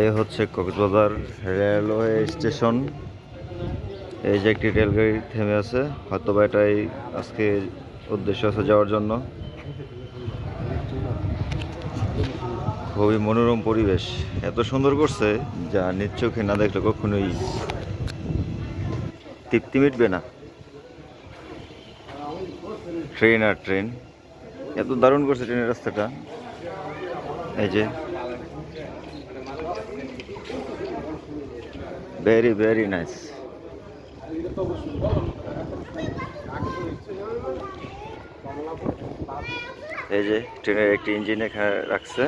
এই হচ্ছে Cox's Bazar railway station. এই যে একটি রেলগাড়ি থেমে আছে হয়তো বা এটাই আজকে উদ্দেশ্য আছে যাওয়ার জন্য। খুবই মনোরম পরিবেশ, এত সুন্দর করছে, যা নিজ না দেখলে কখনোই তৃপ্তি মিটবে না। ট্রেন আর ট্রেন, এত দারুণ করছে ট্রেনের রাস্তাটা। এই যে ভেরি ভেরি নাইস এই যে ট্রেনের একটি ইঞ্জিন এখানে রাখছে।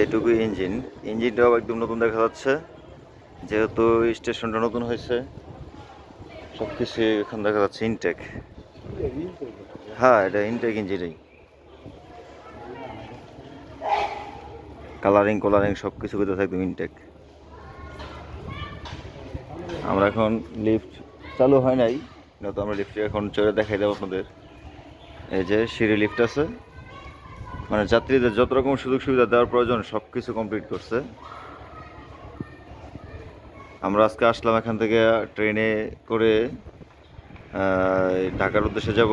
এইটুকু ইঞ্জিন। ইঞ্জিনটাও একদম নতুন দেখা যাচ্ছে। যেহেতু স্টেশনটা নতুন হয়েছে সব কিছু এখন দেখা যাচ্ছে ইনটেক। হ্যাঁ এটা ইনটেক ইঞ্জিনই। কালারিং কোলারিং সব কিছু পেতে থাকবে ইনটেক আমরা এখন লিফট চালু হয় নাই, নয়তো আমরা লিফটে এখন চড়ে দেখাই দেবো আপনাদের। এই যে সিঁড়ি লিফট আছে মানে যাত্রীদের যত রকম সুযোগ সুবিধা দেওয়ার প্রয়োজন সব কিছু কমপ্লিট করছে। আমরা আজকে আসলাম এখান থেকে ট্রেনে করে ঢাকার উদ্দেশ্যে যাব।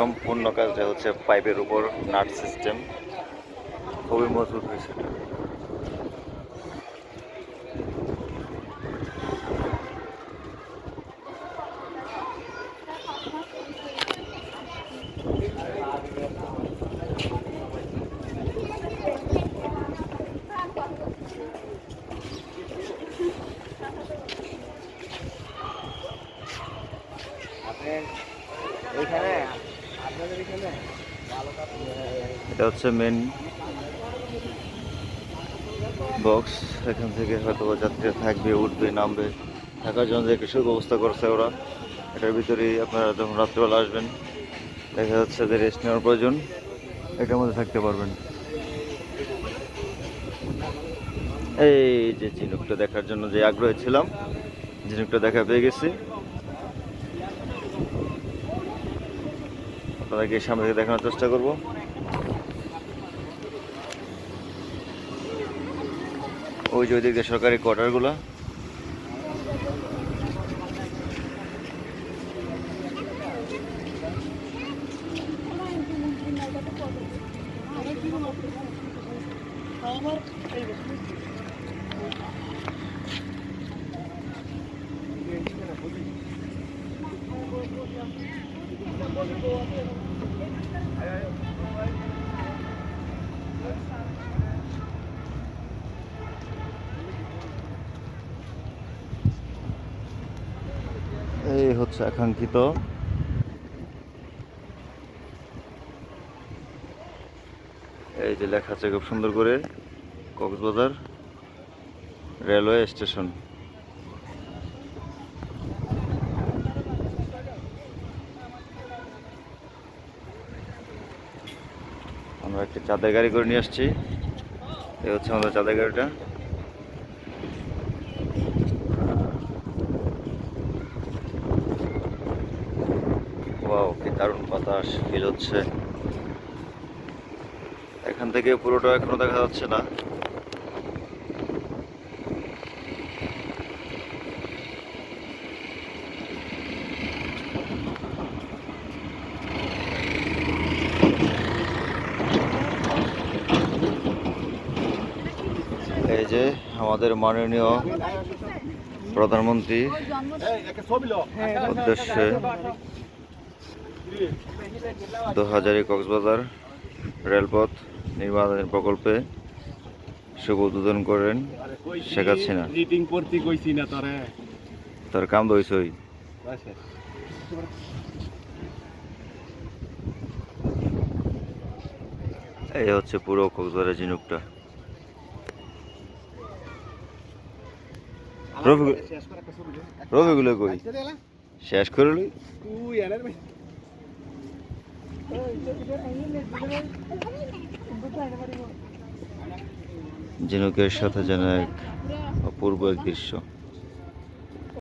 সম্পূর্ণ কাজটা হচ্ছে পাইপের উপর নাট সিস্টেম খুবই মজবুত হয়েছে এটা। এটা হচ্ছে মেন বক্স এখান থেকে হয়তো যাত্রীরা থাকবে, উঠবে, নামবে। থাকার জন্য যে কিছু ব্যবস্থা করছে ওরা। এটার ভিতরেই আপনারা যখন রাত্রিবেলা আসবেন, দেখা যাচ্ছে যে রেস্ট নেওয়ার প্রয়োজন। এটার মধ্যে থাকতে পারবেন। এই যে ঝিনুকটা দেখার জন্য যে আগ্রহী ছিলাম, ঝিনুকটা দেখা পেয়ে গেছি। আপনাদেরকে সামনে থেকে দেখানোর চেষ্টা করব। ওই যে ওইদিকে সরকারি কোয়ার্টারগুলো। এই হচ্ছে আকাঙ্ক্ষিত। এই যে লেখা আছে খুব সুন্দর করে, কক্সবাজার রেলওয়ে স্টেশন। আমরা একটি চাঁদের গাড়ি করে নিয়ে আসছি। এই হচ্ছে আমাদের চাঁদের গাড়িটা। বাতাস ফিল হচ্ছে। এখান থেকে পুরোটা এখনও দেখা যাচ্ছে না। এই যে আমাদের মাননীয় প্রধানমন্ত্রী। উদ্দেশ্যে দু হাজারি কক্সবাজার রেলপথ নির্মাণের প্রকল্পে শুভ উদ্বোধন করেন শেখ হাসিনা। তোরে। কাম দইছই এই হচ্ছে পুরো কক্সবাজারের ঝিনুকটা। রফিকুলে কই? শেষ করে লই। ঝিনুকের সাথে যেন এক অপূর্ব এক দৃশ্য।